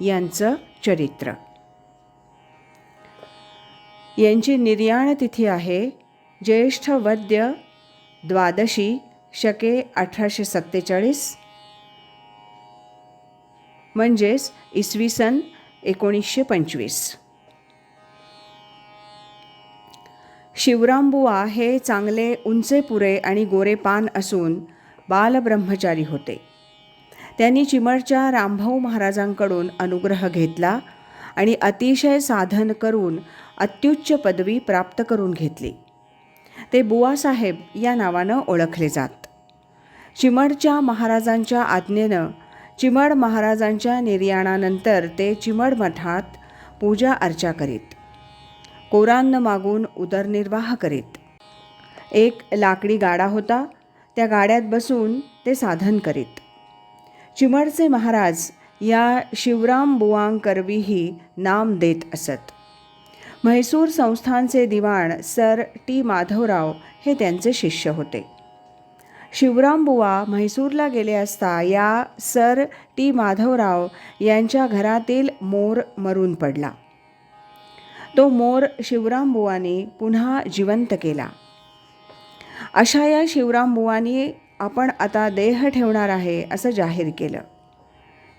यांचं चरित्र. यांची निर्याण तिथी आहे ज्येष्ठ वद्य द्वादशी शके अठराशे सत्तेचाळीस. म्हणजेच इसवी सन एकोणीसशे पंचवीस. शिवरामबुवा हे चांगले उंचे पुरे आणि गोरे पान असून बालब्रह्मचारी होते. त्यांनी चिमडच्या रामभाऊ महाराजांकडून अनुग्रह घेतला आणि अतिशय साधन करून अत्युच्च पदवी प्राप्त करून घेतली. ते बुवासाहेब या नावानं ओळखले जात. चिमडच्या महाराजांच्या आज्ञेनं चिमड महाराजांच्या निर्याणानंतर ते चिमड मठात पूजा अर्चा करीत कोरान्न मागून उदरनिर्वाह करीत. एक लाकडी गाडा होता त्या गाड्यात बसून ते साधन करीत. चिमडचे महाराज या शिवराम बुवांग करवीही नाम देत असत. म्हैसूर संस्थानचे दिवाण सर टी माधवराव हे त्यांचे शिष्य होते. शिवराम बुवा म्हैसूरला गेले असता या सर टी माधवराव यांच्या घरातील मोर मरून पडला. तो मोर शिवरामबुवांनी पुन्हा जिवंत केला. अशा या शिवरामबुवांनी आपण आता देह ठेवणार आहे असं जाहीर केलं.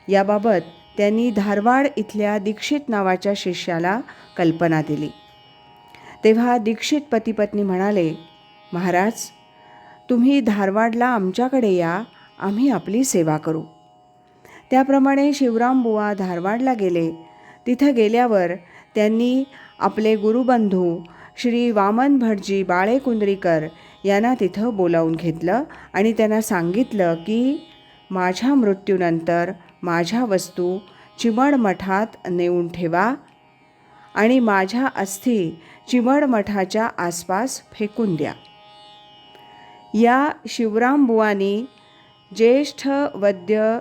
याबाबत त्यांनी धारवाड इथल्या दीक्षित नावाच्या शिष्याला कल्पना दिली. तेव्हा दीक्षित पतीपत्नी म्हणाले महाराज तुम्ही धारवाडला आमच्याकडे या आम्ही आपली सेवा करू. त्याप्रमाणे शिवराम बुवा धारवाडला गेले. तिथं गेल्यावर त्यांनी आपले गुरुबंधू श्री वामन भटजी बाळे कुंद्रीकर यांना तिथं बोलावून घेतलं आणि त्यांना सांगितलं की माझ्या मृत्यूनंतर माझ्या वस्तू चिमड मठात नेऊन ठेवा आणि माझ्या अस्थी चिमड मठाच्या आसपास फेकून द्या. या शिवरामबुवानी ज्येष्ठ वद्य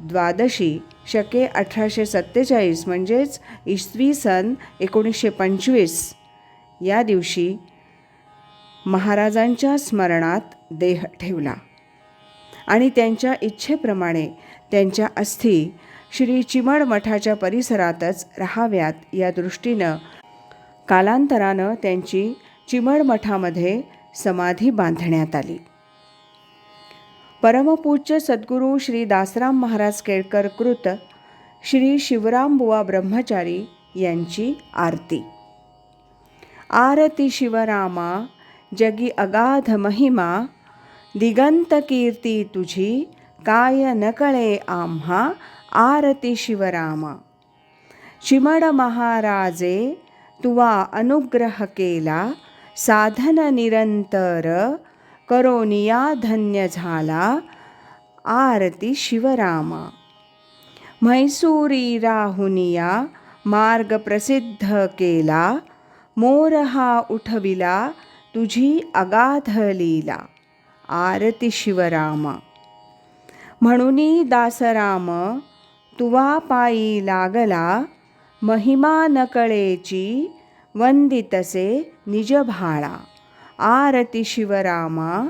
द्वादशी शके अठराशे सत्तेचाळीस म्हणजेच इसवी सन एकोणीसशे पंचवीस या दिवशी महाराजांच्या स्मरणात देह ठेवला. आणि त्यांच्या इच्छेप्रमाणे त्यांच्या अस्थी श्री चिमड मठाच्या परिसरातच राहाव्यात या दृष्टीनं कालांतरानं त्यांची चिमड मठामध्ये समाधी बांधण्यात आली. परमपूज्य सद्गुरू श्री दासराम महाराज केळकर कृत श्री शिवराम बुवा ब्रह्मचारी यांची आरती. आरती शिवरामा जगी अगाध महिमा दिगंत कीर्ती तुझी काय नकळे आम्हा आरती शिवरामा. चिमड महाराजे तुवा अनुग्रह केला साधन निरंतर करोनिया धन्य झाला आरती शिवरामा. म्हैसूरी राहुनिया मार्ग प्रसिद्ध केला मोर हा उठविला तुझी अगाध लीला. आरती शिवराम. म्हणूनी दासराम तुवा पायी लागला महिमा नकळेची वंदितसे निज भाळा. आरती शिवरामा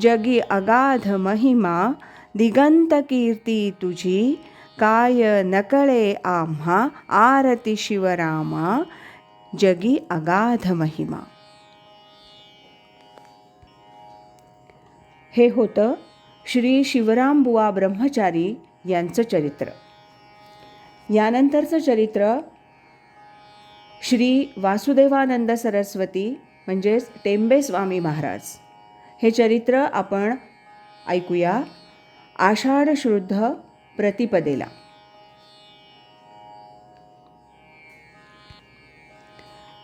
जगी अगाध महिमा दिगंत कीर्ती तुझी काय नकळे आम्हा आरती शिवरामा जगी अगाध महिमा. हे होतं श्री शिवराम बुवा ब्रह्मचारी यांचं चरित्र. यानंतरचं चरित्र श्री वासुदेवानंद सरस्वती म्हणजेच टेंबे स्वामी महाराज. हे चरित्र आपण ऐकूया आषाढ शुद्ध प्रतिपदेला.